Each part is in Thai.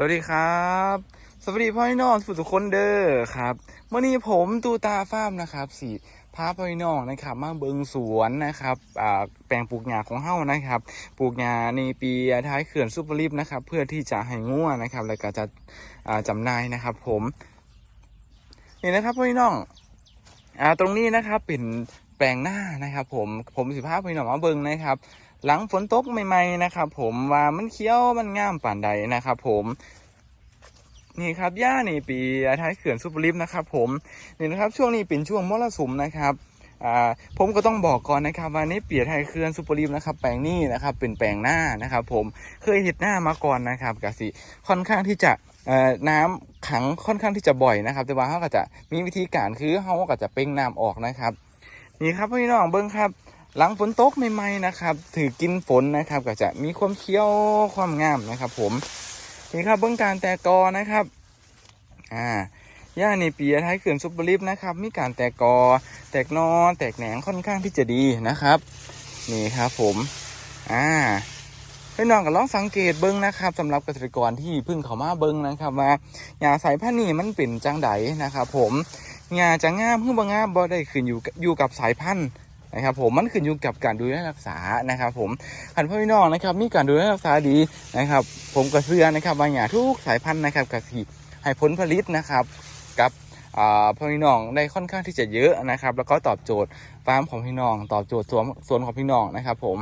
สวัสดีครับ สวัสดีพ่อพี่น้องทุกคนเด้อครับวันนี้ผมตูตาฟ้ามนะครับสีพาพ่อพี่น้องนะครับ มาเบิงสวนนะครับอ่าแปลงปลูกหญ้าของเฮานะครับ ปลูกหญ้าในปีท้ายเขื่อนซุปเปอร์ลิฟนะครับ เพื่อที่จะให้ง่วนะครับ แล้วก็จะอ่าจำหน่ายนะครับ ผมนี่นะครับพ่อพี่น้องอ่าตรงนี้นะครับเป็นแปลงหน้านะครับ ผมผมสิพาพ่อพี่น้องมาเบิงนะครับ หลังฝนตกใหม่ๆนะครับผมว่ามันเขียวมันงามป่านใดนะครับผมนี่ครับย่านี่ปีท้ายเขื่อนซุปเปอร์ลิฟนะครับผมนี่นะครับช่วงนี้เป็นช่วงมรสุมนะครับผมก็ต้องบอกก่อนนะครับว่านี่เปียไทยเขื่อนซุปเปอร์ลิฟนะครับแปลงนี้นะครับเป็นแปลงหน้านะครับ ผมเคยเห็ดหน้ามาก่อนนะครับกสิค่อนข้างที่จะน้ำขังค่อนข้างที่จะบ่อยนะครับ แต่ว่าเขาก็จะมีวิธีการคือเขาก็จะเป่งน้ำออกนะครับ นี่ครับพี่น้องเบิ้งครับ หลังฝนตกใหม่ๆนะครับ ถือกินฝนนะครับ ก็จะมีความเคี้ยวความงามนะครับ ผมนี่ครับเบื้องการแตกกอนะครับอ่าย่าในปีท้ายเขื่อนซุปเปอร์ลิฟนะครับ มีการแตกกอ แตกนอแตกแหนงค่อนข้างที่จะดีนะครับ นี่ครับผมอ่าพี่น้องก็ลองสังเกตเบิ้งนะครับสำหรับเกษตรกรที่พิ่งเขามาเบิ้งนะครับว่าหญ้าสายพันธุ์นี้มันเป็นจังไดนะครับ ผมหญ้าจะงามหรือบ่งงามบ่ได้ขึ้นอยู่อยู่กับสายพันธุ์ นะครับผมมันขึ้นอยู่กับการดูแลรักษานะครับ ผมขันพ่อพี่น้องนะครับ มีการดูแลรักษาดีนะครับ ผมกระเสือนะครับบางอย่างทุกสายพันธุ์นะครับกระทิให้ผลผลิตนะครับ กับพ่อพี่น้องได้ค่อนข้างที่จะเยอะนะครับ แล้วก็ตอบโจทย์ฟาร์มของพี่น้อง ตอบโจทย์สวนสวนของพี่น้องนะครับ ผม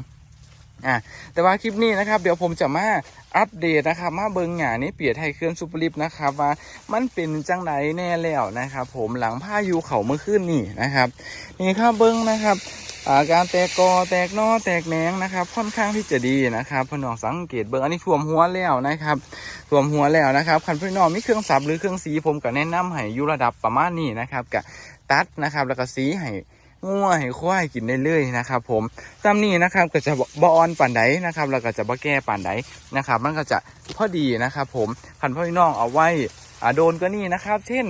อะแต่ว่าคลิปนี้นะครับ เดี๋ยวผมจะมาอัปเดตนะครับ มาเบิงหยานี้เปียไทยเคลื่อนซูเปอร์ลิฟนะครับว่ามันเป็นจังไหนแน่แล้วนะครับ ผมหลังพายุเขาเมื่อคืนนี่นะครับ นี่ครับเบิ้งนะครับอาการแตกกอแตกนอแตกแหนงนะครับ ค่อนข้างที่จะดีนะครับพี่น้องสังเกตเบิ้งอันนี้ท่วมหัวแล้วนะครับท่วมหัวแล้วนะครับคันพี่น้องมีเครื่องสับหรือเครื่องสีผมก็แนะนำให้อยู่ระดับประมาณนี้นะครับกับตัดนะครับ แล้วก็สีให้ งัวให้ควายกินได้เลยนะครับ ผมตามนี้นะครับก็จะบออนป่านใดนะครับแล้วก็จะบ่แก้ป่านใดนะครับ มันก็จะพอดีนะครับผมคันพี่น้องเอาไว้อ่าโดนก็นี่นะครับ เช่น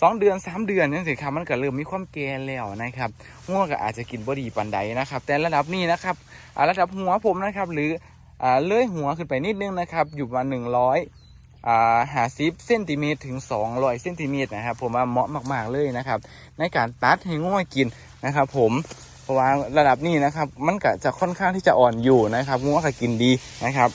สองเดือนสามเดือนนี่สิครับมันก็เริ่มมีความแก่แล้วนะครับง่วงก็อาจจะกินบดีปันใดนะครับ แต่ระดับนี้นะครับระดับหัวผมนะครับ หรืออ่าเลื่อยหัวขึ้นไปนิดนึงนะครับ อยู่ประมาณหนึ่งร้อย หาซิปเซนติเมตรถึงสองร้อยเซนติเมตรนะครับ ผมว่าเหมาะมาก ๆ เลยนะครับ ในการตัดให้ง่วงกินนะครับ ผมเพราะว่าระดับนี้นะครับ มันก็จะค่อนข้างที่จะอ่อนอยู่นะครับง่วงก็กินดีนะครับ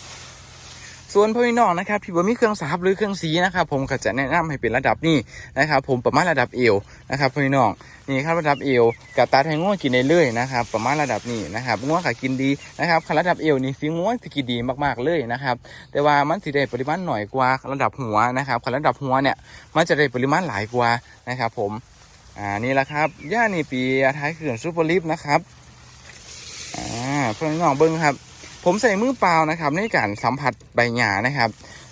ส่วนพี่น้องนะครับที่บ่มีเครื่องสับหรือเครื่องสีนะครับผมก็จะแนะนำให้เป็นระดับนี้นะครับ ผมประมาณระดับเอวนะครับพี่น้องนี่ครับระดับเอวกับตาแทงง่วงกินได้เลยนะครับประมาณระดับนี้นะครับง่วงขากินดีนะครับคันระดับเอวนี่ฟิง่วงจะกินดีมากๆเลยนะครับแต่ว่ามันสิได้ปริมาณหน่อยกว่าระดับหัวนะครับคันระดับหัวเนี่ยมันจะได้ปริมาณหลายกว่านะครับ ผมอ่านี่แหละครับย่านี่ปีท้ายเขื่อนซูเปอร์ลิฟนะครับอ่าพ่อนน้องเบิ้งครับ ผมใส่มือเปล่านะครับ ในการสัมผัสใบหญ้านะครับ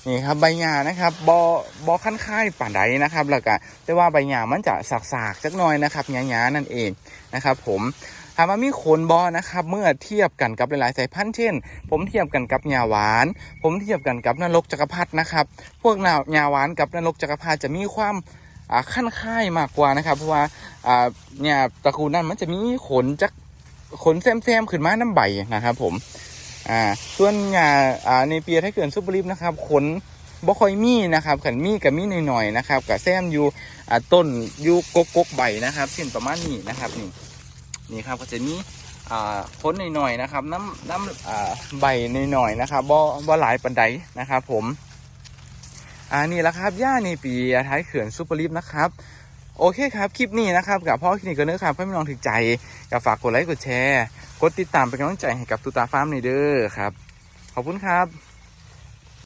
นี่ครับใบหญ้านะครับบอบอขั้นค่ายป่านใดนะครับแล้วก็แต่ว่าใบหญ้ามันจะสากๆจักหน่อยนะครับหญ้าๆนั่นเองนะครับ ผมถามว่ามีโคนบอนะครับ เมื่อเทียบกันกับหลายๆสายพันธุ์เช่น ผมเทียบกันกับหญ้าหวาน ผมเทียบกันกับนรกจักรพรรดินะครับ พวกหญ้าหวานกับนรกจักรพรรดิจะมีความอ่าขั้นค่ายมากกว่านะครับ เพราะว่าอ่าเนี่ยตระกูลนั้นมันจะมีขนจักขนแซมๆขึ้นมาน้ำใบนะครับ ผม อ่าส่วนหญ้าอ่าในเปียถ้าเกิดซุปเปอร์ลิฟนะครับขนบ่ค่อยมีนะครับขันมีกับมีหน่อยๆนะครับกับแซมอยู่อ่าต้นอยู่กกกกใบนะครับเช่นประมาณนี้นะครับนี่นี่ครับก็จะมีอ่าขนหน่อยๆนะครับ น้ำน้ำอ่าใบหน่อยๆนะครับบ่บ่หลายปันใดนะครับ ผมอ่านี่แหละครับหญ้าในปีท้ายเขื่อนซุปเปอร์ลิฟนะครับโอเคครับ คลิปนี้นะครับกับพ่อคลินิกเนื้อครับให้พี่น้องถึงใจกับฝากกดไลค์กดแชร์ ดติดตามเป็นกำลังใจให้กับตูตาฟาร์มในเด้อครับ ขอบคุณครับ